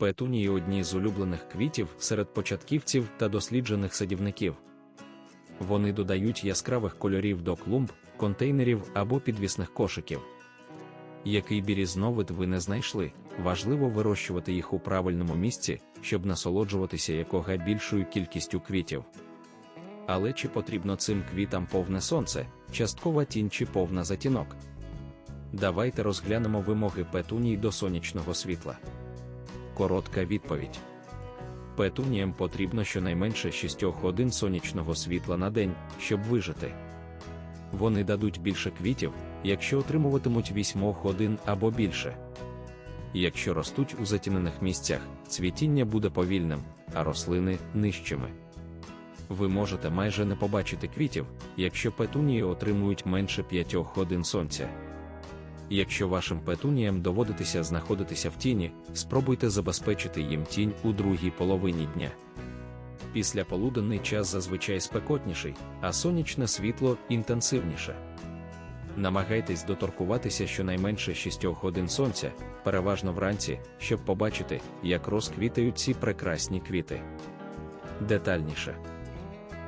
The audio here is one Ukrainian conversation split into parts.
Петунії одні з улюблених квітів серед початківців та досліджених садівників. Вони додають яскравих кольорів до клумб, контейнерів або підвісних кошиків. Який бірізновид ви не знайшли, важливо вирощувати їх у правильному місці, щоб насолоджуватися якога більшою кількістю квітів. Але чи потрібно цим квітам повне сонце, часткова тінь чи повна затінок? Давайте розглянемо вимоги петуній до сонячного світла. Коротка відповідь. Петуніям потрібно щонайменше 6 годин сонячного світла на день, щоб вижити. Вони дадуть більше квітів, якщо отримуватимуть 8 годин або більше. Якщо ростуть у затінених місцях, цвітіння буде повільним, а рослини нижчими. Ви можете майже не побачити квітів, якщо петунії отримують менше 5 годин сонця. Якщо вашим петуніям доводитися знаходитися в тіні, спробуйте забезпечити їм тінь у другій половині дня. Після полуденний час зазвичай спекотніший, а сонячне світло інтенсивніше. Намагайтесь доторкуватися щонайменше 6 годин сонця, переважно вранці, щоб побачити, як розквітають ці прекрасні квіти. Детальніше.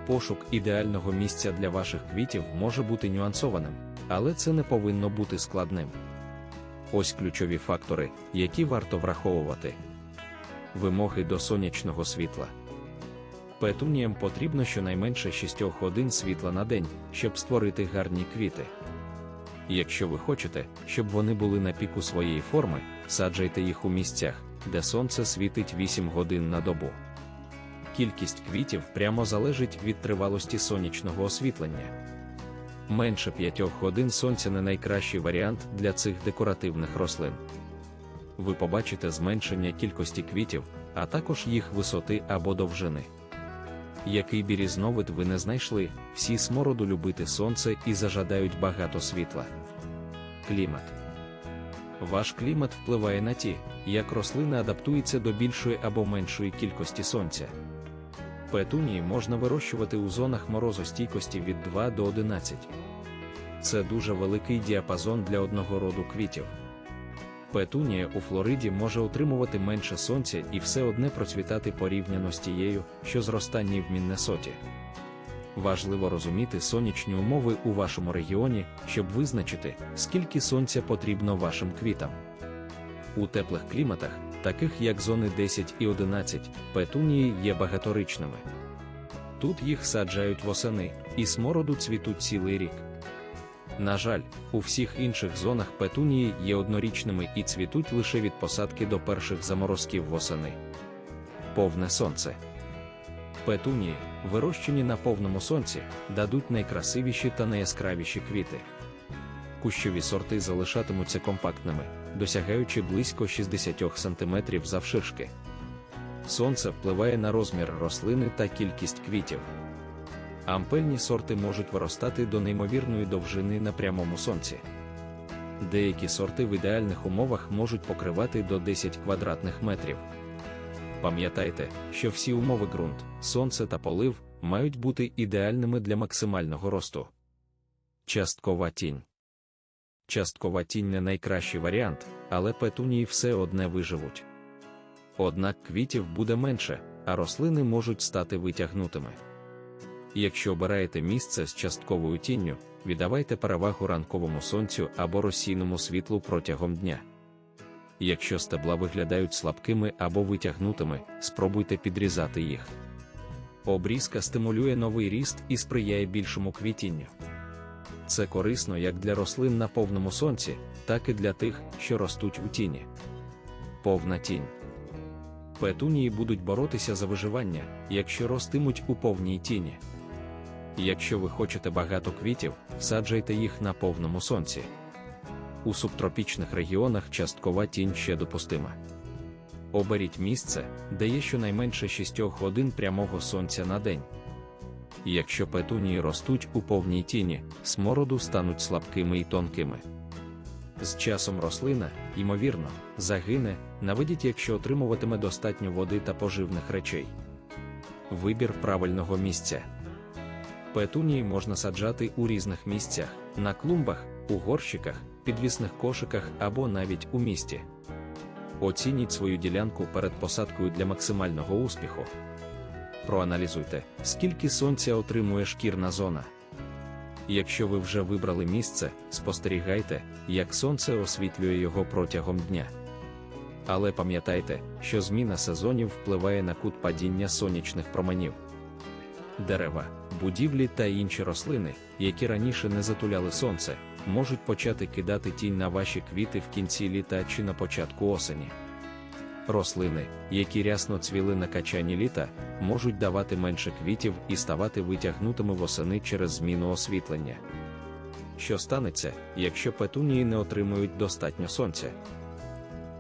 Пошук ідеального місця для ваших квітів може бути нюансованим, але це не повинно бути складним. Ось ключові фактори, які варто враховувати. Вимоги до сонячного світла. Петуніям потрібно щонайменше 6 годин світла на день, щоб створити гарні квіти. Якщо ви хочете, щоб вони були на піку своєї форми, саджайте їх у місцях, де сонце світить 8 годин на добу. Кількість квітів прямо залежить від тривалості сонячного освітлення. Менше 5 годин сонця не найкращий варіант для цих декоративних рослин. Ви побачите зменшення кількості квітів, а також їх висоти або довжини. Який бірізновид ви не знайшли, всі смороду любити сонце і зажадають багато світла. Клімат. Ваш клімат впливає на ті, як рослина адаптується до більшої або меншої кількості сонця. Петунії можна вирощувати у зонах морозостійкості від 2 до 11. Це дуже великий діапазон для одного роду квітів. Петунія у Флориді може отримувати менше сонця і все одне процвітати порівняно з тією, що зростання в Міннесоті. Важливо розуміти сонячні умови у вашому регіоні, щоб визначити, скільки сонця потрібно вашим квітам. У теплих кліматах, таких як зони 10 і 11, петунії є багаторичними. Тут їх саджають восени, і смороду цвітуть цілий рік. На жаль, у всіх інших зонах петунії є однорічними і цвітуть лише від посадки до перших заморозків восени. Повне сонце. Петунії, вирощені на повному сонці, дадуть найкрасивіші та найяскравіші квіти. Кущові сорти залишатимуться компактними, досягаючи близько 60 см завширшки. Сонце впливає на розмір рослини та кількість квітів. Ампельні сорти можуть виростати до неймовірної довжини на прямому сонці. Деякі сорти в ідеальних умовах можуть покривати до 10 квадратних метрів. Пам'ятайте, що всі умови ґрунт, сонце та полив мають бути ідеальними для максимального росту. Часткова тінь. Часткова тінь не найкращий варіант, але петунії все одне виживуть. Однак квітів буде менше, а рослини можуть стати витягнутими. Якщо обираєте місце з частковою тінню, віддавайте перевагу ранковому сонцю або розсійному світлу протягом дня. Якщо стебла виглядають слабкими або витягнутими, спробуйте підрізати їх. Обрізка стимулює новий ріст і сприяє більшому квітінню. Це корисно як для рослин на повному сонці, так і для тих, що ростуть у тіні. Повна тінь. Петунії будуть боротися за виживання, якщо ростимуть у повній тіні. Якщо ви хочете багато квітів, саджайте їх на повному сонці. У субтропічних регіонах часткова тінь ще допустима. Оберіть місце, де є щонайменше 6 годин прямого сонця на день. Якщо петунії ростуть у повній тіні, смороду стануть слабкими і тонкими. З часом рослина, ймовірно, загине, наведіть, якщо отримуватиме достатньо води та поживних речей. Вибір правильного місця. Петунії можна саджати у різних місцях, на клумбах, у горщиках, підвісних кошиках або навіть у місті. Оцініть свою ділянку перед посадкою для максимального успіху. Проаналізуйте, скільки сонця отримує шкірна зона. Якщо ви вже вибрали місце, спостерігайте, як сонце освітлює його протягом дня. Але пам'ятайте, що зміна сезонів впливає на кут падіння сонячних променів. Дерева, будівлі та інші рослини, які раніше не затуляли сонце, можуть почати кидати тінь на ваші квіти в кінці літа чи на початку осені. Рослини, які рясно цвіли на качані літа, можуть давати менше квітів і ставати витягнутими восени через зміну освітлення. Що станеться, якщо петунії не отримують достатньо сонця?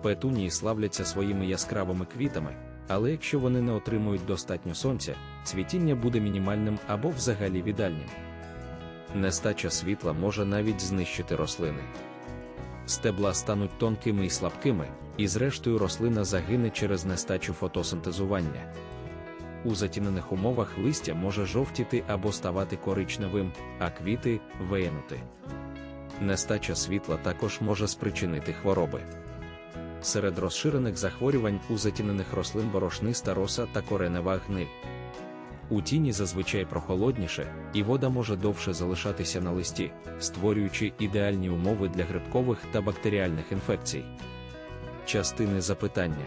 Петунії славляться своїми яскравими квітами, але якщо вони не отримують достатньо сонця, цвітіння буде мінімальним або взагалі віддальним. Нестача світла може навіть знищити рослини. Стебла стануть тонкими і слабкими, і зрештою рослина загине через нестачу фотосинтезування. У затінених умовах листя може жовтіти або ставати коричневим, а квіти виянути. Нестача світла також може спричинити хвороби. Серед розширених захворювань у затінених рослин борошниста роса та коренева гниль. У тіні зазвичай прохолодніше, і вода може довше залишатися на листі, створюючи ідеальні умови для грибкових та бактеріальних інфекцій. Частини запитання: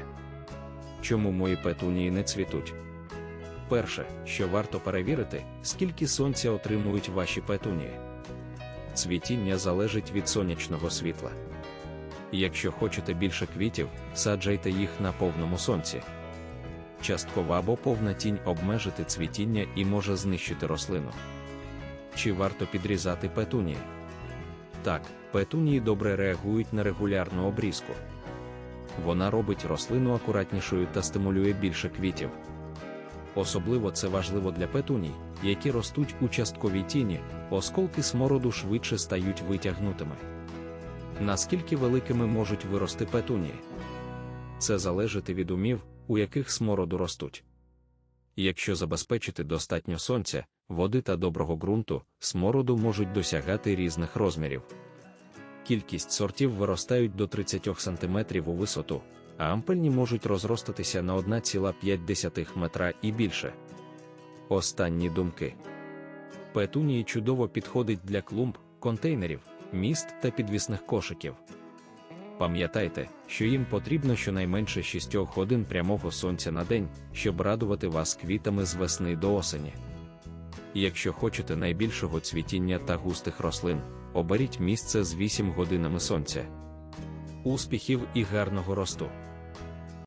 Чому мої петунії не цвітуть? Перше, що варто перевірити, скільки сонця отримують ваші петунії. Цвітіння залежить від сонячного світла. Якщо хочете більше квітів, саджайте їх на повному сонці. Часткова або повна тінь обмежити цвітіння і може знищити рослину. Чи варто підрізати петунії? Так, петунії добре реагують на регулярну обрізку. Вона робить рослину акуратнішою та стимулює більше квітів. Особливо це важливо для петуній, які ростуть у частковій тіні, осколки смороду швидше стають витягнутими. Наскільки великими можуть вирости петунії? Це залежить від умів, у яких смороду ростуть. Якщо забезпечити достатньо сонця, води та доброго ґрунту, смороду можуть досягати різних розмірів. Кількість сортів виростають до 30 см у висоту, а ампельні можуть розростатися на 1,5 метра і більше. Останні думки. Петунії чудово підходить для клумб, контейнерів, міст та підвісних кошиків. Пам'ятайте, що їм потрібно щонайменше 6 годин прямого сонця на день, щоб радувати вас квітами з весни до осені. Якщо хочете найбільшого цвітіння та густих рослин, оберіть місце з 8 годинами сонця. Успіхів і гарного росту!